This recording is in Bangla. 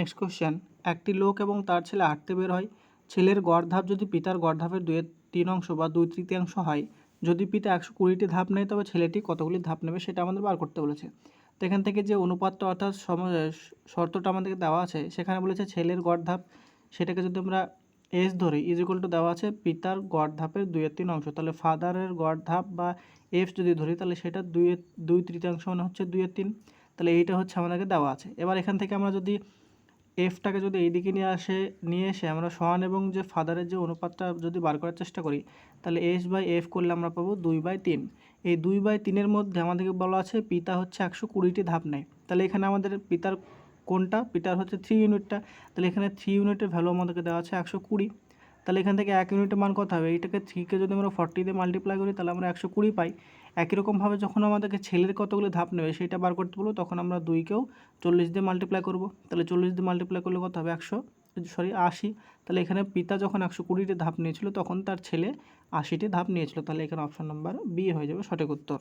নেক্সট কোশ্চেন একটি লোক এবং তার ছেলে হাঁটতে বের হয়। ছেলের গড় ধাপ যদি পিতার গড় ধাপের দুয়ের তিন অংশ বা দুই তৃতীয়াংশ হয়, যদি পিতা একশো কুড়িটি ধাপ নেয়, তবে ছেলেটি কতগুলি ধাপ নেবে সেটা আমাদের বার করতে বলেছে। তো এখান থেকে যে অনুপাতটা অর্থাৎ সম শর্তটা আমাদেরকে দেওয়া আছে, সেখানে বলেছে ছেলের গড় ধাপ সেটাকে যদি আমরা এস ধরি ইজ টু দেওয়া আছে পিতার গড় ধাপের দুইয়ের তিন অংশ। তাহলে ফাদারের গড় ধাপ বা এফ যদি ধরি, তাহলে সেটা দুইয়ের, দুই তৃতীয়াংশ মানে হচ্ছে দুইয়ের তিন। তাহলে এইটা হচ্ছে আমাদেরকে দেওয়া আছে। এবার এখান থেকে আমরা যদি এফটাকে যদি এইদিকে নিয়ে আসে, নিয়ে এসে আমরা সমান এবং যে ফাদারের যে অনুপাতটা যদি বার করার চেষ্টা করি, তাহলে এস বাই এফ করলে আমরা পাবো দুই বাই তিন। এই দুই বাই তিনের মধ্যে আমাদেরকে বলা আছে পিতা হচ্ছে একশো কুড়িটি ধাপ নেয়। তাহলে এখানে আমাদের পিতার কোনটা? পিতার হচ্ছে থ্রি ইউনিটটা তাহলে এখানে থ্রি ইউনিটের ভ্যালু আমাদেরকে দেওয়া আছে একশো কুড়ি। তাহলে এখান থেকে এক ইউনিটের মান কত হবে? এইটাকে থ্রিকে যদি আমরা ফর্টি দিয়ে মাল্টিপ্লাই করি, তাহলে আমরা একশো কুড়ি পাই। একই রকমভাবে যখন আমাদেরকে ছেলের কতগুলো ধাপ নেবে, সেটা বার করতে বলব, তখন আমরা দুইকেও চল্লিশ দিয়ে মাল্টিপ্লাই করব। তাহলে চল্লিশ দিয়ে মাল্টিপ্লাই করলে কত হবে? একশো সরি আশি। তাহলে এখানে পিতা যখন একশো কুড়িটি ধাপ নিয়েছিল, তখন তার ছেলে আশিটি ধাপ নিয়েছিল। তাহলে এখানে অপশন নাম্বার বি হয়ে যাবে সঠিক উত্তর।